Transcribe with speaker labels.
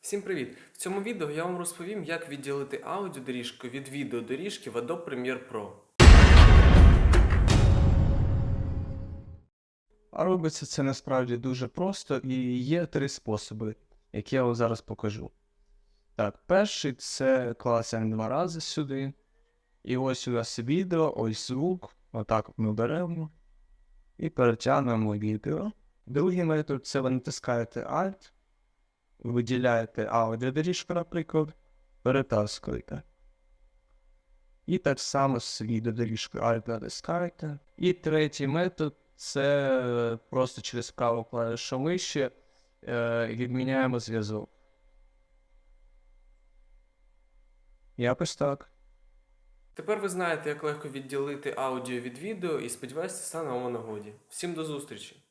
Speaker 1: Всім привіт! В цьому відео я вам розповім, як відділити аудіодоріжку від відеодоріжки в Adobe Premiere Pro.
Speaker 2: А робиться це насправді дуже просто і є три способи, які я вам зараз покажу. Так, перший це класимо два рази сюди. І ось у нас відео, ось звук. Отак ми беремо і перетягнемо відео. Другий метод це ви натискаєте Alt, виділяєте аудіодоріжку, наприклад, перетаскуєте. І так само з відеодоріжкою Alt натискаєте. І третій метод це просто через праву клавішу миші е, відміняємо зв'язок. Якось так.
Speaker 1: Тепер ви знаєте, як легко відділити аудіо від відео і сподіваюся, стане вам нагоді. Всім до зустрічі!